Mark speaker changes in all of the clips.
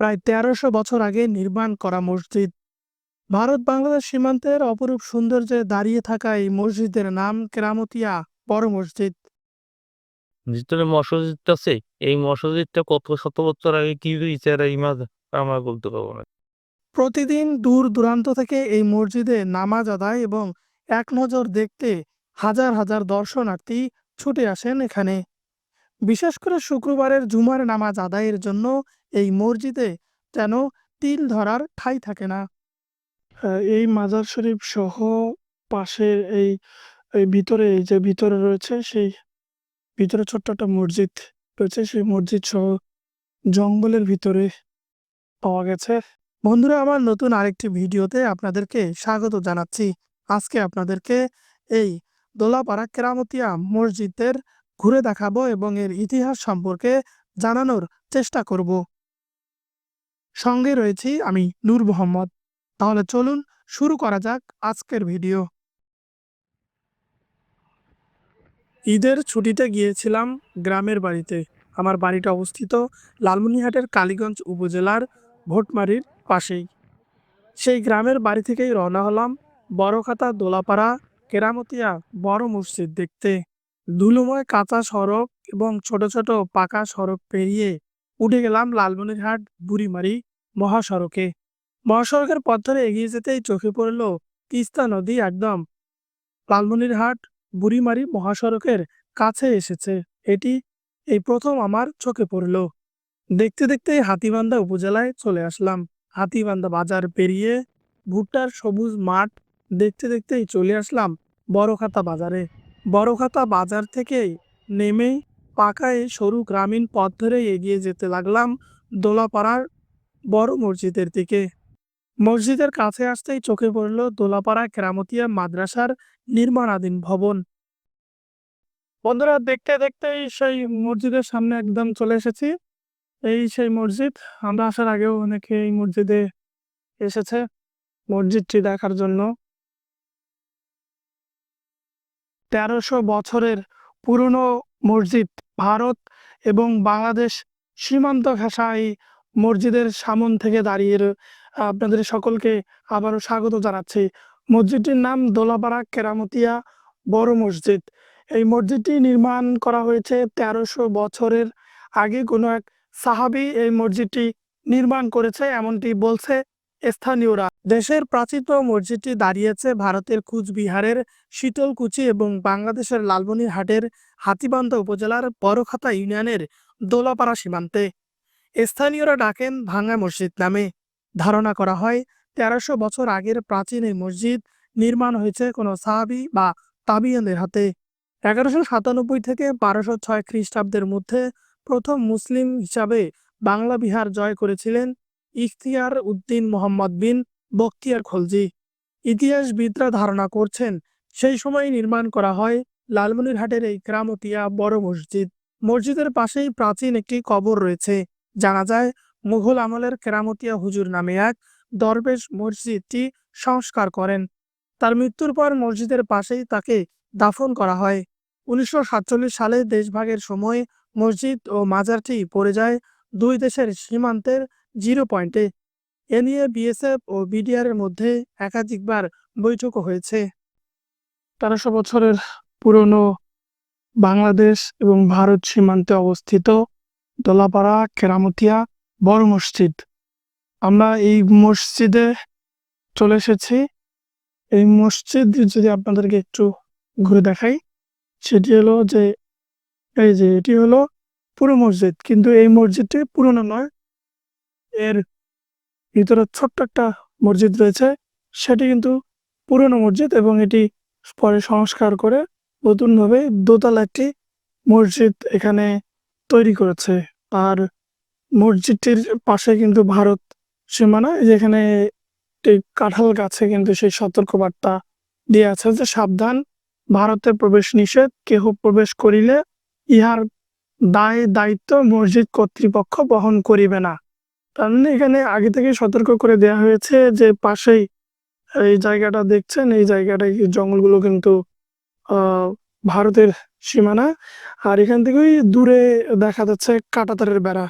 Speaker 1: প্রায় তেরোশো বছর আগে নির্মাণ করা মসজিদ। ভারত বাংলাদেশ সীমান্তের অপরূপ সৌন্দর্যে দাঁড়িয়ে থাকা এই মসজিদের নাম কেরামতিয়া বড় মসজিদ।
Speaker 2: ভিতরে মসজিদটা আছে। এই মসজিদটা কত শত বছর আগে কি হয়েছে আর এই আমরা বলতে পারব না।
Speaker 1: প্রতিদিন দূর দূরান্ত থেকে এই মসজিদে নামাজ আদায় এবং এক নজর দেখতে হাজার হাজার দর্শনার্থী ছুটে আসেন এখানে। বিশেষ করে শুক্রবারের জুমার নামাজ আদায়ের জন্য এই মসজিদে যেন তিল ধরার ঠাঁই থাকে না। এই মাজার শরীফ সহ পাশের এই ভিতরে যে ভিতরে রয়েছে সেই, ভিতরে ছোট্ট একটা মসজিদ রয়েছে, সেই মসজিদ সহ জঙ্গলের ভিতরে পাওয়া গেছে। বন্ধুরা, আমার নতুন আরেকটি ভিডিওতে আপনাদেরকে স্বাগত জানাচ্ছি। আজকে আপনাদেরকে এই দোলাপাড়া কেরামতিয়া মসজিদের ঘুরে দেখাবো এবং এর ইতিহাস সম্পর্কে জানানোর চেষ্টা করব। সঙ্গে রয়েছি আমি নূর মোহাম্মদ। তাহলে চলুন শুরু করা যাক আজকের ভিডিও। ঈদের ছুটিতে গিয়েছিলাম গ্রামের বাড়িতে। আমার বাড়িটা অবস্থিত লালমনিরহাটের কালীগঞ্জ উপজেলার ভোটমারির পাশেই। সেই গ্রামের বাড়ি থেকেই রওনা হলাম বড়খাতা দোলাপাড়া কেরামতিয়া বড় মসজিদ দেখতে। ধুলোময় কাঁচা সড়ক এবং ছোট ছোট পাকা সড়ক পেরিয়ে উঠে গেলাম লালমনিরহাট বুড়িমারি মহাসড়কে। মহাসড়কের পথ ধরে এগিয়ে যেতেই চোখে পড়ল তিস্তা নদী একদম। লালমনিরহাট বুড়িমারি মহাসড়কের কাছে এসেছে। এটি এই প্রথম আমার চোখে পড়ল। দেখতে দেখতে হাতিবান্ধা উপজেলায় চলে আসলাম। হাতিবান্ধা বাজার পেরিয়ে ভুট্টার সবুজ মাঠ দেখতে দেখতেই চলে আসলাম বড়খাতা বাজারে। বড়খাতা বাজার থেকেই নেমে পাকায় সরু গ্রামীণ পথ ধরে এগিয়ে যেতে লাগলাম দোলাপাড়ার বড় মসজিদের দিকে। মসজিদের কাছে আসতেই চোখে পড়ল দোলাপাড়া কেরামতিয়া মাদ্রাসার নির্মাণাধীন ভবন। বন্ধুরা, দেখতে দেখতেই সেই মসজিদের সামনে একদম চলে এসেছি। এই সেই মসজিদ, আমরা আসার আগেও অনেকে এই মসজিদে এসেছে মসজিদটি দেখার জন্য। তেরোশো বছরের পুরনো মসজিদ, ভারত এবং বাংলাদেশ সীমান্ত ঘেঁষা এই মসজিদের সামন থেকে দাঁড়িয়ে আপনাদের সকলকে আবারও স্বাগত জানাচ্ছি। মসজিদটির নাম দোলাপাড়া কেরামতিয়া বড় মসজিদ। এই মসজিদটি নির্মাণ করা হয়েছে তেরোশো বছরের আগে। কোনো এক সাহাবি এই মসজিদটি নির্মাণ করেছে, এমনটি বলছে স্থানীয়রা। দেশের প্রাচীনতম মসজিদটি দাঁড়িয়েছে ভারতের কুচবিহারের শীতলকুচি এবং বাংলাদেশের লালমনিরহাটের হাতিবান্ধা উপজেলার বড়খাতা ইউনিয়নের দোলাপাড়া সীমান্তে। স্থানীয়রা ডাকেন ভাঙ্গা মসজিদ নামে। ধারণা করা হয়, তেরোশো বছর আগের প্রাচীন এই মসজিদ নির্মাণ হয়েছে কোনো সাহাবি বা তাবিয়ানদের হাতে। এগারোশো সাতানব্বই থেকে বারোশো ছয় খ্রিস্টাব্দের মধ্যে প্রথম মুসলিম হিসাবে বাংলা বিহার জয় করেছিলেন ইখতিয়ার উদ্দিন মোহাম্মদ বিন বখতিয়ার খলজি। ইতিহাসবিদরা ধারণা করছেন, সেই সময় নির্মাণ করা হয় লালমনিরহাটের এই কেরামতিয়া বড় মসজিদ। মসজিদের পাশেই প্রাচীন একটি কবর রয়েছে। জানা যায়, মুঘল আমলের কেরামতিয়া হুজুর নামে এক দরবেশ মসজিদটি সংস্কার করেন। তার মৃত্যুর পর মসজিদের পাশেই তাকে দাফন করা হয়। উনিশশো সাতচল্লিশ সালে দেশভাগের সময় মসজিদ ও মাজারটি পড়ে যায় দুই দেশের সীমান্তের জিরো পয়েন্টে। এ নিয়ে বিএসএফ ও বিডিআর এর মধ্যে একাধিকবার বৈঠকও হয়েছে। তেরোশো বছরের পুরনো বাংলাদেশ এবং ভারত সীমান্তে অবস্থিত দোলাপাড়া, কেরামতিয়া, বড় মসজিদ। আমরা এই মসজিদে চলে এসেছি। এই মসজিদ যদি আপনাদেরকে একটু ঘুরে দেখাই, সেটি হলো যে, এই যে এটি হলো পুরো মসজিদ, কিন্তু এই মসজিদটি পুরনো নয় এর ভিতরে ছোট্ট একটা মসজিদ রয়েছে। সেটি কিন্তু পুরনো মসজিদ এবং এটি পরে সংস্কার করে নতুনভাবে দোতলা একটি মসজিদ এখানে তৈরি করেছে। আর মসজিদটির পাশে কিন্তু ভারত সীমানা যেখানে একটি কাঁঠাল গাছে কিন্তু সেই সতর্কবার্তা দিয়ে আছে যে সাবধান, ভারতে প্রবেশ নিষেধ, কেহ প্রবেশ করিলে ইহার দায় দায়িত্ব মসজিদ কর্তৃপক্ষ বহন করিবে না। তার মানে এখানে আগে থেকে সতর্ক করে দেয়া হয়েছে যে পাশেই এই জায়গাটা দেখছেন, এই জায়গাটা জঙ্গলগুলো কিন্তু ভারতের সীমানা। আর এখান থেকেই দূরে দেখা যাচ্ছে কাঁটাতারের বেড়া।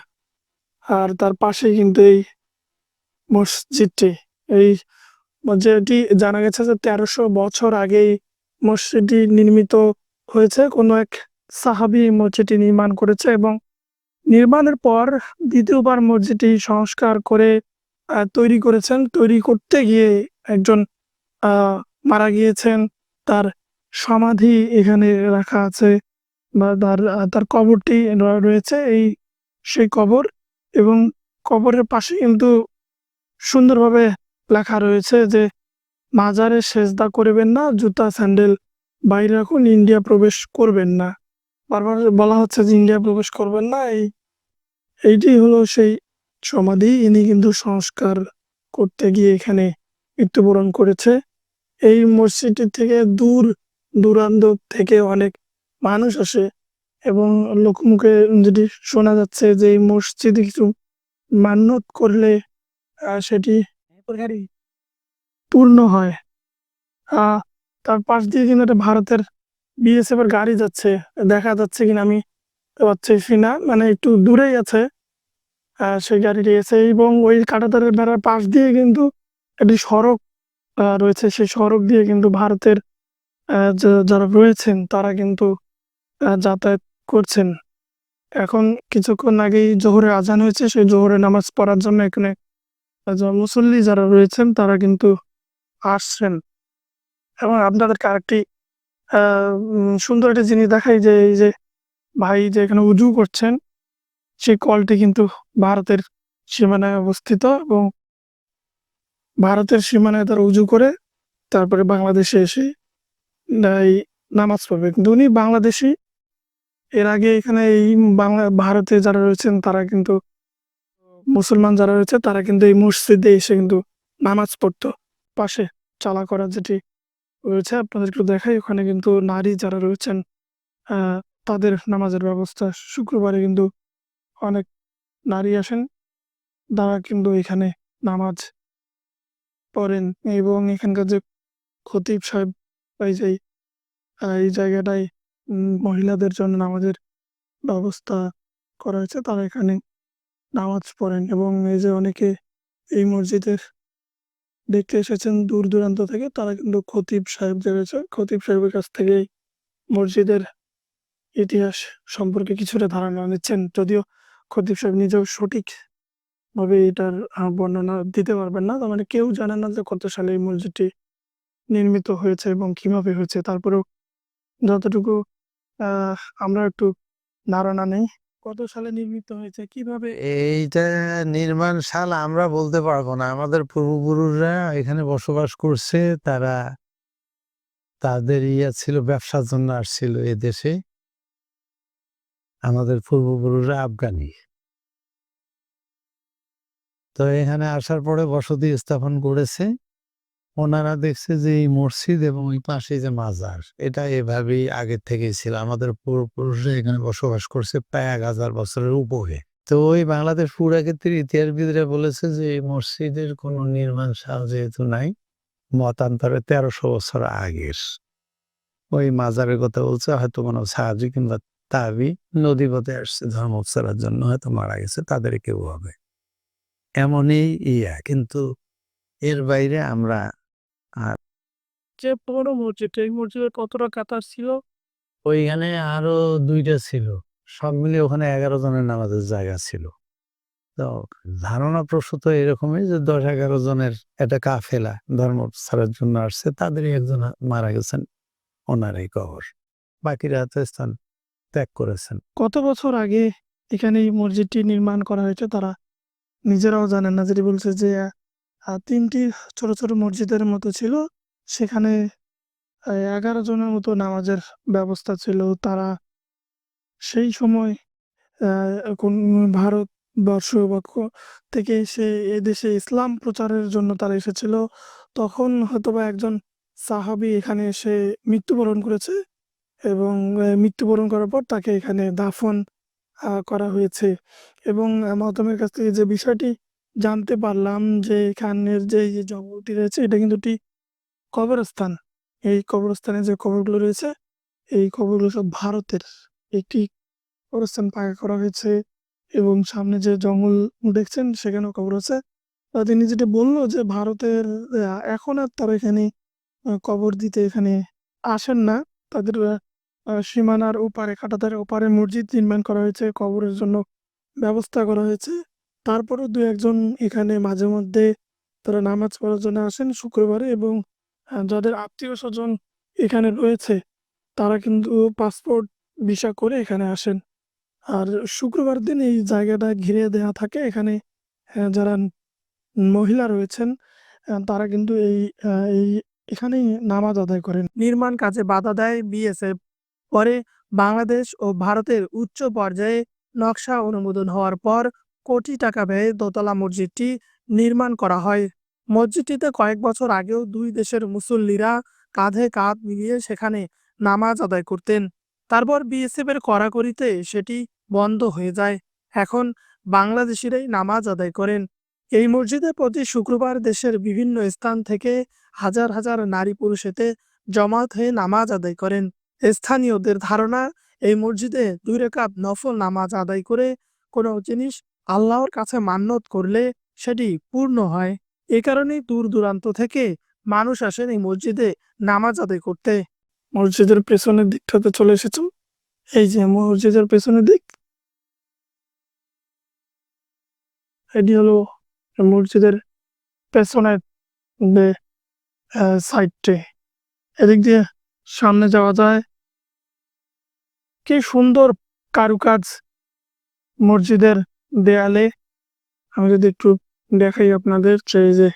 Speaker 3: আর তার পাশেই কিন্তু এই মসজিদটি। এই মসজিদটি জানা গেছে যে তেরোশো বছর আগেই মসজিদটি নির্মিত হয়েছে। কোনো এক সাহাবি মসজিদটি নির্মাণ করেছে এবং নির্মাণের পর দ্বিতীয়বার মসজিদটি সংস্কার করে তৈরি করেছেন। তৈরি করতে গিয়ে একজন মারা গিয়েছেন। তার সমাধি এখানে রাখা আছে বা তার তার কবরটি রয়েছে এই, সেই কবর এবং কবরের পাশে কিন্তু সুন্দরভাবে লেখা রয়েছে যে, মাজারে সেজদা করবেন না, জুতা, স্যান্ডেল বাইরে রাখুন, ইন্ডিয়া প্রবেশ করবেন না। বারবার বলা হচ্ছে যে, ইন্ডিয়া প্রবেশ করবেন না, এই এইটি হলো সেই সমাধি। ইনি কিন্তু সংস্কার করতে গিয়ে এখানে মৃত্যুবরণ করেছে। এই মসজিদটি থেকে দূর দূরান্ত থেকে অনেক মানুষ আসে এবং লোকমুখে যেটি শোনা যাচ্ছে যে এই মসজিদে কিছু মান্যত করলে সেটি পূর্ণ হয়। তার পাশ দিয়ে কিন্তু একটা ভারতের বিএসএফ এর গাড়ি যাচ্ছে। দেখা যাচ্ছে কিনা, আমি পাচ্ছি না মানে একটু দূরেই আছে। সেই গাড়িটি এসে এবং ওই কাঁটাতারের বেড়ার পাশ দিয়ে কিন্তু একটি সড়ক রয়েছে। সেই সড়ক দিয়ে কিন্তু ভারতের যারা রয়েছেন তারা কিন্তু যাতায়াত করছেন। এখন কিছুক্ষণ আগেই জোহরের আজান হয়েছে। সেই জোহরের নামাজ পড়ার জন্য এখানে মুসল্লি যারা রয়েছেন তারা কিন্তু আসছেন। এবং আপনাদেরকে আরেকটি সুন্দর একটা জিনিস দেখাই যে এই যে ভাই যে এখানে উজু করছেন সেই কলটি কিন্তু ভারতের সীমানায় অবস্থিত এবং ভারতের সীমানায় তার উজু করে তারপরে বাংলাদেশে এসে নামাজ পড়বে। কিন্তু উনি বাংলাদেশি। এর আগে এখানে এই বাংলা, ভারতে যারা রয়েছেন তারা কিন্তু, মুসলমান যারা রয়েছে তারা কিন্তু এই মসজিদে এসে কিন্তু নামাজ পড়তো। পাশে চালা করা যেটি রয়েছে আপনাদেরকে দেখাই। ওখানে কিন্তু নারী যারা রয়েছেন তাদের নামাজের ব্যবস্থা শুক্রবারে কিন্তু অনেক নারী আসেন, তারা কিন্তু এখানে নামাজ পড়েন এবং এখানকার যে খতিব সাহেব এই যে এই জায়গাটায় মহিলাদের জন্য নামাজের ব্যবস্থা করা হয়েছে, তারা এখানে নামাজ পড়েন এবং এই যে অনেকে এই মসজিদের দেখতে এসেছেন দূর দূরান্ত থেকে, তারা কিন্তু খতিব সাহেব যে রয়েছে খতিব সাহেবের কাছ থেকে মসজিদের ইতিহাস সম্পর্কে কিছুটা ধারণা নিচ্ছেন, যদিও খতিব সাহেব নিজেও সঠিক ভাবে এটার বর্ণনা দিতে পারবেন না। তার মানে কেউ জানে না যে কত সালে এই মসজিদটি নির্মিত হয়েছে এবং কীভাবে হয়েছে। তারপরেও যতটুকু আমরা একটু ধারণা নেই। কত সালে নির্মিত হয়েছে, কীভাবে
Speaker 4: এইটা নির্মাণ সাল আমরা বলতে পারব না। আমাদের পূর্বপুরুষরা এখানে বসবাস করছে, তারা তাদের ইয়া ছিল, ব্যবসার জন্য আসছিল এ দেশে। আমাদের পূর্বপুরুষরা আফগানি। তো এখানে আসার পরে বসতি স্থাপন করেছে। ওনারা দেখছে যে এই মসজিদ এবং ওই পাশে যে মাজার, এটা এভাবেই আগের থেকেই ছিল। আমাদের পূর্বপুরুষরা এখানে বসবাস করছে প্রায় এক হাজার বছরের উপরে। তো ওই বাংলাদেশ পুরাকীর্তির ইতিহাসবিদরা বলেছে যে এই মসজিদের কোনো নির্মাণ সাল যেহেতু নাই, মতান্তরে তেরোশো বছর আগের। ওই মাজারের কথা বলছে, হয়তো কোনো সাহায্য কিংবা তাবি নদী পথে আসছে ধর্ম উৎসরার জন্য হয়তো মারা গেছে তাদের কেউ হবে। এমনই ইয়া কিন্তু এর বাইরে আমরা আর
Speaker 3: যে বড় মসজিদ এই মসজিদের কতটা কাতার ছিল?
Speaker 4: ওইখানে আরও দুইটা ছিল। সব মিলিয়ে ওখানে এগারো জনের নামাজের জায়গা ছিল। তো ধারণা প্রসূত এরকমই যে দশ এগারো জনের একটা কাফেলা ধর্ম ছাড়ার জন্য আসছে তাদেরই একজন মারা গেছেন ওনারই কবর। বাকিরা তো স্থান ত্যাগ করেছেন।
Speaker 3: কত বছর আগে এখানে এই মসজিদটি নির্মাণ করা হয়েছে তারা নিজেরাও জানেন না। যেটি বলছে যে তিনটি ছোট ছোট মসজিদের মতো ছিল। সেখানে এগারো জনের মতো নামাজের ব্যবস্থা ছিল। তারা সেই সময় কোন ভারতবর্ষ থেকে এসে এদেশে ইসলাম প্রচারের জন্য তারা এসেছিল। তখন হয়তোবা একজন সাহাবী এখানে এসে মৃত্যুবরণ করেছে। এবং মৃত্যুবরণ করার পর তাকে এখানে দাফন করা হয়েছে। এবং মহতমের কাছ থেকে যে বিষয়টি জানতে পারলাম যে এখানের যে জঙ্গলটি রয়েছে, এটা কিন্তু একটি কবরস্থান। এই কবরস্থানে যে কবরগুলো রয়েছে, এই কবরগুলো সব ভারতের একটি কবরস্থান পাকা করা হয়েছে। এবং সামনে যে জঙ্গল দেখছেন, সেখানেও কবর আছে। তিনি যেটা বলল যে ভারতের এখন আর তারা এখানে কবর দিতে এখানে আসেন না। তাদের সীমানার ওপারে কাটাতার ওপারে মসজিদ নির্মাণ করা হয়েছে, কবরের জন্য ব্যবস্থা করা হয়েছে। তারপরও দু একজন এখানে মাঝে মধ্যে তারা নামাজ পড়ার জন্য আসেন শুক্রবারে এবং যাদের আত্মীয় স্বজন এখানে রয়েছে, তারা কিন্তু পাসপোর্ট ভিসা করে এখানে আসেন। আর শুক্রবার দিন এই জায়গাটা ঘিরে দেওয়া থাকে। এখানে যারা মহিলা রয়েছেন তারা কিন্তু এই এই এখানেই নামাজ আদায় করেন। নির্মাণ কাজে বাধা দেয় বিএসএফ। পরে বাংলাদেশ ও ভারতের উচ্চ পর্যায়ে নকশা অনুমোদন হওয়ার পর কোটি টাকা ব্যয়ে দোতলা মসজিদটি নির্মাণ করা হয়। মসজিদটিতে কয়েক বছর আগেও দুই দেশের মুসল্লিরা কাঁধে কাঁধ মিলিয়ে সেখানে নামাজ আদায় করতেন। তারপর বিএসএফ এর কড়াকড়িতে সেটি বন্ধ হয়ে যায়। এখন বাংলাদেশিরাই নামাজ আদায় করেন। এই মসজিদে প্রতি শুক্রবার দেশের বিভিন্ন স্থান থেকে হাজার হাজার নারী পুরুষ এতে জমায়েত হয়ে নামাজ আদায় করেন। স্থানীয়দের ধারণা, এই মসজিদে দুই রেখাত নফল নামাজ আদায় করে কোনো জিনিস আল্লাহর কাছে মান্যত করলে সেটি পূর্ণ হয়। এ কারণেই দূর দূরান্ত থেকে মানুষ আসেন এই মসজিদে নামাজ আদায় করতে। মসজিদের পেছনের দিকটাতে চলে এসেছ। এই যে মসজিদের পেছনের দিক। এটি হলো মসজিদের পেছনের সাইডটে এদিক দিয়ে সামনে যাওয়া যায়। কি সুন্দর কারুকাজ মসজিদের দেয়ালে। আমি যদি একটু দেখাই আপনাদের সেই যে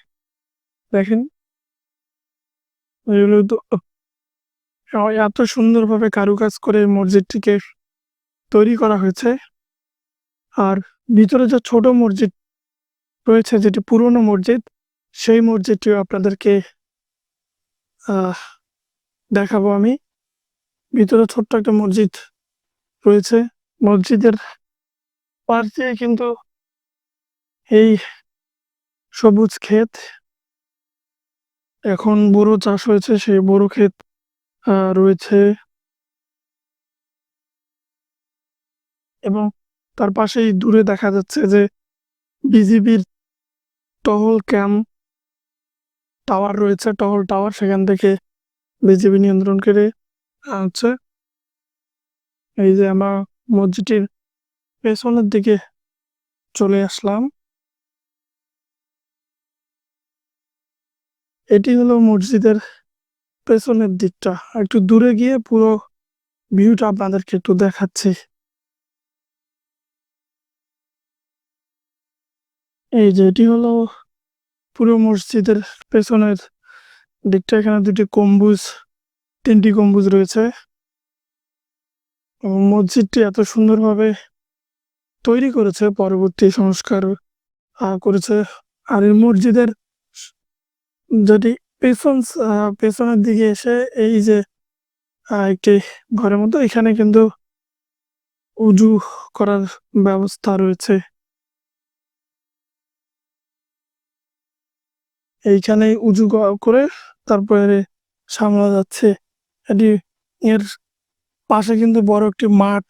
Speaker 3: দেখেন। এগুলো তো এত সুন্দরভাবে কারুকাজ করে মসজিদটিকে তৈরি করা হয়েছে। আর ভিতরে যে ছোট মসজিদ রয়েছে যেটি পুরনো মসজিদ সেই মসজিদটিও আপনাদেরকে আহ, দেখাবো আমি। ভিতরে ছোট্ট একটা মসজিদ রয়েছে। মসজিদের পাশে কিন্তু এই সবুজ ক্ষেত। এখন বোরো চাষ হয়েছে, সেই বোরো ক্ষেত রয়েছে। এবং তার পাশেই দূরে দেখা যাচ্ছে যে বিজিবির টহল ক্যাম্প টাওয়ার রয়েছে, টহল টাওয়ার। সেখান থেকে বিজিবি নিয়ন্ত্রণ করে আহ, হচ্ছে এই যে আমরা মসজিদটির পেছনের দিকে চলে আসলাম। এটি হলো মসজিদের পেছনের দিকটা। একটু দূরে গিয়ে পুরো ভিউটা আপনাদেরকে একটু দেখাচ্ছি। এই যে এটি হলো পুরো মসজিদের পেছনের দিকটা এখানে দুটি গম্বুজ, তিনটি গম্বুজ রয়েছে। এবং মসজিদটি এত সুন্দরভাবে তৈরি করেছে, পরবর্তী সংস্কার করেছে। আর এই মসজিদের যদি পেছন পেছনের দিকে এসে এই যে একটি ঘরের মতো, এখানে কিন্তু উজু করার ব্যবস্থা রয়েছে। এইখানে উজু করে তারপরে সামলা যাচ্ছে। এটি এর পাশে কিন্তু বড় একটি মাঠ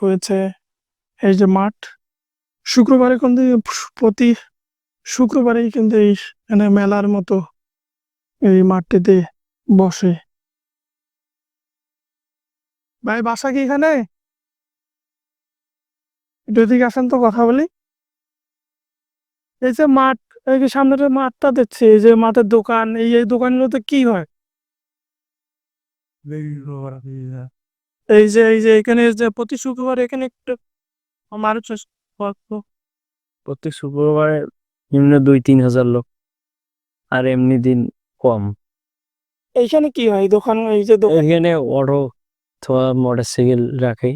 Speaker 3: হয়েছে এই যে মাঠ, শুক্রবারে কিন্তু প্রতি শুক্রবারেই কিন্তু এই এখানে মেলার মতো এই মাঠটিতে বসে। ভাই, বাসা কি এখানে? এদিকে আসেন তো, কথা বলি। এই যে মাঠ এই যে যে মাঠটা দেখছি এই যে মাঠের দোকান এই এই দোকানগুলোতে কি হয়? এই যে এই যে। এখানে যে প্রতি শুক্রবার এখানে একটু মানুষ।
Speaker 5: প্রত্যেক শুক্রবারে নিম্ন দুই তিন হাজার লোক। আর এমনি দিন কম।
Speaker 3: এইখানে কি হয়? দোকান এই যে
Speaker 5: এখানে অটো অথবা মোটর সাইকেল রাখে।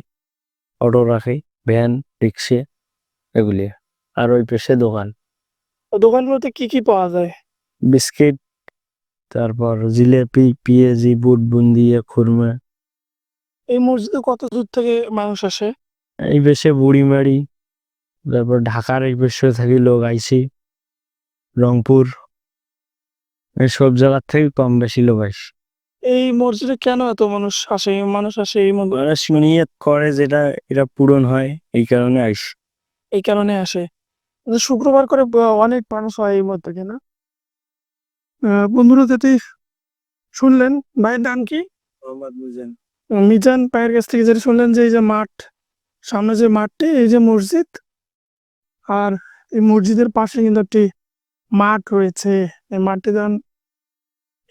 Speaker 5: অটো রাখে ভ্যান রিক্সা এগুলি। আর ওই পেশে দোকান।
Speaker 3: দোকানগুলোতে কি কি পাওয়া যায়?
Speaker 5: বিস্কিট তারপর জিলেপি পিঁয়াজি বুট বুন্দিয়া খুরমা।
Speaker 3: এই মসজিদে কত দূর থেকে মানুষ আসে?
Speaker 5: এই বেশে বুড়িমারি তারপর ঢাকার এই বেশে থাকি লোক আইসি রংপুর এই সব জায়গার থেকে কম বেশি লোক আইসি
Speaker 3: এই মসজিদে কেন এত মানুষ আসে? মানুষ আসে এই
Speaker 5: শুনিয়ে করে যেটা এটা পূরণ হয় এই কারণে আইসি
Speaker 3: এই কারণে আসে। শুক্রবার করে অনেক মানুষ হয় এই মধ্যে না? বন্ধুরা যেটি শুনলেন ভাইয়ের নাম কি? মিজান। ভাইয়ের কাছ থেকে যেটা শুনলেন যে এই যে মাঠ সামনে যে মাঠটি এই যে মসজিদ আর এই মসজিদের পাশে কিন্তু একটি মাঠ রয়েছে। এই মাঠটি যেমন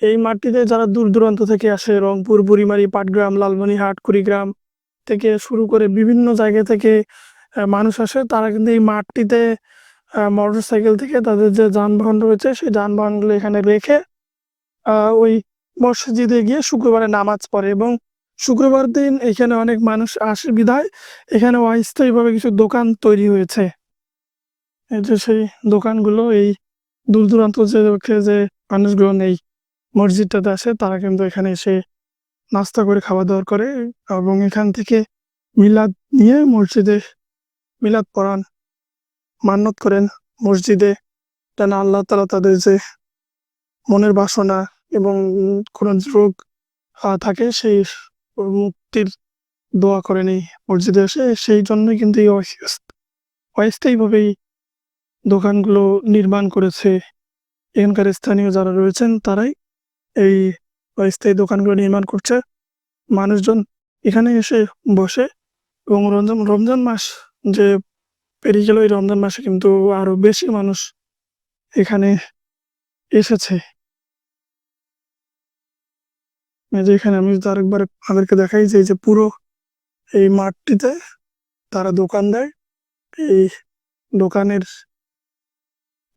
Speaker 3: এই মাঠটিতে যারা দূর দূরান্ত থেকে আসে রংপুর বুড়িমারি পাটগ্রাম লালমনিরহাট কুড়িগ্রাম থেকে শুরু করে বিভিন্ন জায়গা থেকে মানুষ আসে তারা কিন্তু এই মাঠটিতে মোটর সাইকেল থেকে তাদের যে যানবাহন রয়েছে, সেই যানবাহনগুলো এখানে রেখে ওই মসজিদে গিয়ে শুক্রবারে নামাজ পড়ে এবং শুক্রবার দিন এখানে অনেক মানুষ আসে বিধায় এখানে অস্থায়ীভাবে কিছু দোকান তৈরি হয়েছে। এই যে সেই দোকানগুলো, এই দূর দূরান্ত যে যে মানুষগুলো নেই মসজিদটাতে আসে, তারা কিন্তু এখানে এসে নাস্তা করে খাওয়া দাওয়া করে এবং এখান থেকে মিলাদ নিয়ে মসজিদে মিলাদ পড়ান। মান্যত করেন মসজিদে। যেন আল্লাহ তালা তাদের যে মনের বাসনা এবং কোনো রোগ থাকে, সেই মুক্তির দোয়া করেন এই মসজিদে এসে। সেই জন্যই কিন্তু এই অস্থায়ী- অস্থায়ীভাবেই দোকানগুলো নির্মাণ করেছে। এখানকার স্থানীয় যারা রয়েছেন, তারাই এই অস্থায়ী দোকানগুলো নির্মাণ করছে। মানুষজন এখানে এসে বসে এবং রমজান রমজান মাস যে পেরিয়ে গেল এই রমজান মাসে কিন্তু আরও বেশি মানুষ এখানে এসেছে। এখানে আমি যদি আরেকবার আমাদেরকে দেখাই যে যে পুরো এই মাঠটিতে তারা দোকান দেয়। এই দোকানের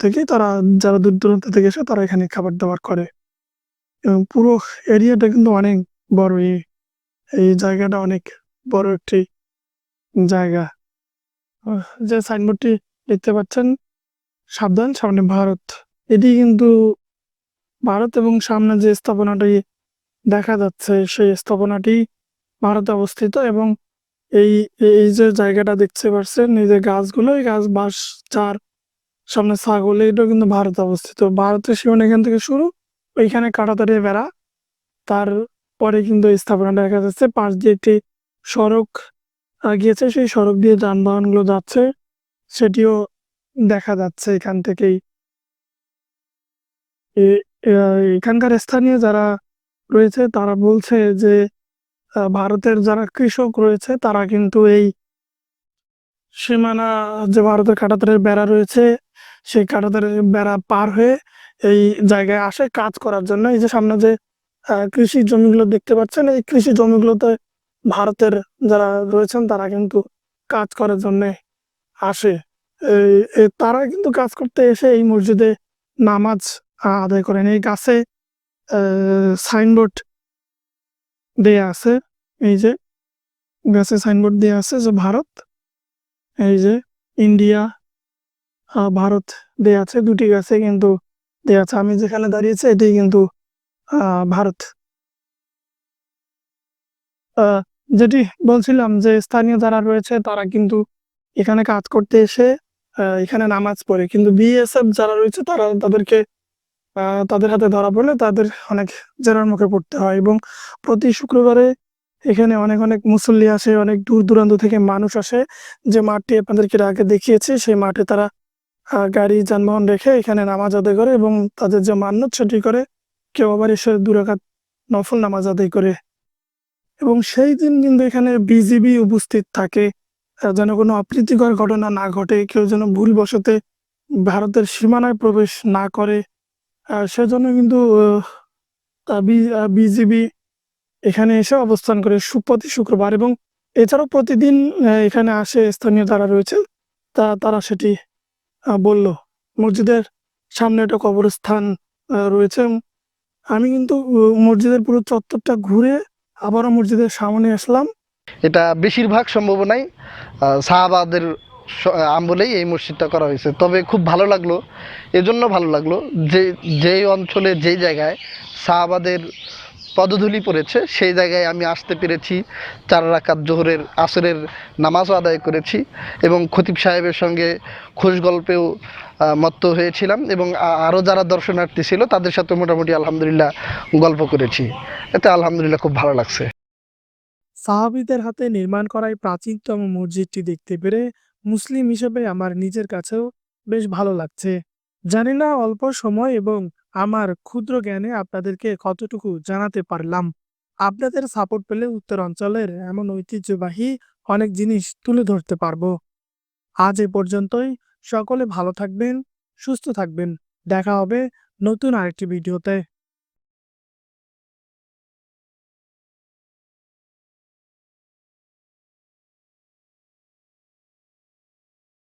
Speaker 3: থেকে তারা, যারা দূর দূরান্ত থেকে এসে তারা এখানে খাবার দাবার করে। এবং পুরো এরিয়াটা কিন্তু অনেক বড় এই জায়গাটা অনেক বড় একটি জায়গা। যে সাইনবোর্ডটি দেখতে পাচ্ছেন, সাবধান, সামনে ভারত। এটি কিন্তু ভারত এবং সামনে যে স্থাপনাটি দেখা যাচ্ছে, সেই স্থাপনাটি ভারতে অবস্থিত এবং এই এই যে জায়গাটা দেখতে পাচ্ছেন, এই যে গাছগুলো, এই গাছ, বাঁশ, চার, সামনে ছাগল এটা কিন্তু ভারতে অবস্থিত। ভারতের সীমানা এখান থেকে শুরু, ওইখানে কাটাতারি বেড়া। তারপরে কিন্তু এই স্থাপনাটা দেখা যাচ্ছে, পাশ দিয়ে একটি সড়ক গিয়েছে সেই সড়ক দিয়ে যানবাহনগুলো যাচ্ছে, সেটিও দেখা যাচ্ছে এখান থেকেই। এখানকার স্থানীয় যারা রয়েছে, তারা বলছে যে ভারতের যারা কৃষক রয়েছে, তারা কিন্তু এই সীমানা, যে ভারতের কাঁটাতারের বেড়া রয়েছে, সেই কাঁটাতারের বেড়া পার হয়ে এই জায়গায় আসে কাজ করার জন্য। এই যে সামনে যে কৃষি জমিগুলো দেখতে পাচ্ছেন, এই কৃষি জমিগুলোতে ভারতের যারা রয়েছেন, তারা কিন্তু কাজ করার জন্য আসে। তারা কিন্তু কাজ করতে এসে এই মসজিদে নামাজ আদায় করেন। এই গাছে সাইনবোর্ড দেয়া আছে, এই যে, গাছে সাইনবোর্ড দেয়া আছে যে ভারত, এই যে ইন্ডিয়া ভারত দেয়া আছে, দুটি গাছে কিন্তু দেয়া আছে। আমি যেখানে দাঁড়িয়েছি এটি কিন্তু ভারত। যেটি বলছিলাম যে স্থানীয় যারা রয়েছে তারা কিন্তু এখানে কাজ করতে এসে এখানে নামাজ পড়ে। কিন্তু বিএসএফ যারা রয়েছে তারা তাদেরকে তাদের হাতে ধরা পড়লে তাদের অনেক জেরার মুখে পড়তে হয় এবং প্রতি শুক্রবারে এখানে অনেক অনেক মুসল্লি আসে, অনেক দূর দূরান্ত থেকে মানুষ আসে। যে মাঠটি আপনাদেরকে আগে দেখিয়েছি, সেই মাঠে তারা গাড়ি, যানবাহন রেখে এখানে নামাজ আদায় করে এবং তাদের যে মান্যত সেটি করে, কেউ আবার এসে দুরাকাত নফল নামাজ আদায় করে এবং সেই দিন কিন্তু এখানে বিজিবি উপস্থিত থাকে। যেন কোনো অপ্রীতিকর ঘটনা না ঘটে, কেউ যেন ভুলবশতে ভারতের সীমানায় প্রবেশ না করে। সেজন্য কিন্তু বিজিবি এখানে এসে অবস্থান করে সু- প্রতি শুক্রবার এবং এছাড়াও প্রতিদিন এখানে আসে স্থানীয় যারা রয়েছে, তা, তারা সেটি বলল। মসজিদের সামনে একটা কবরস্থান রয়েছে। আমি কিন্তু মসজিদের পুরো চত্বরটা ঘুরে আবারও মসজিদের সামনে আসলাম।
Speaker 6: এটা বেশিরভাগ সম্ভাবনাই সাহাবাদের আমলেই এই মসজিদটা করা হয়েছে। তবে খুব ভালো লাগল, এজন্য ভালো লাগল যে যেই অঞ্চলে যেই জায়গায় সাহাবাদের পদধূলি পড়েছে, সেই জায়গায় আমি আসতে পেরেছি, চার রাকাত জোহরের আসরের নামাজও আদায় করেছি এবং খতিব সাহেবের সঙ্গে খোশ গল্পেও মত্ত হয়েছিলাম এবং আরও যারা দর্শনার্থী ছিল তাদের সাথে মোটামুটি আলহামদুলিল্লাহ গল্প করেছি। এতে আলহামদুলিল্লাহ খুব ভালো লাগছে।
Speaker 3: সাহাবিদের হাতে নির্মাণ করা এই প্রাচীনতম মসজিদটি দেখতে পেরে
Speaker 1: মুসলিম হিসেবে আমার নিজের কাছেও বেশ ভালো লাগছে। জানি না অল্প সময় এবং আমার ক্ষুদ্র জ্ঞানে আপনাদেরকে কতটুকু জানাতে পারলাম। আপনাদের সাপোর্ট পেলে উত্তর অঞ্চলের এমন ঐতিহ্যবাহী অনেক জিনিস তুলে ধরতে পারব। আজ এ পর্যন্তই। সকলে ভালো থাকবেন সুস্থ থাকবেন। দেখা হবে নতুন আরেকটি ভিডিওতে।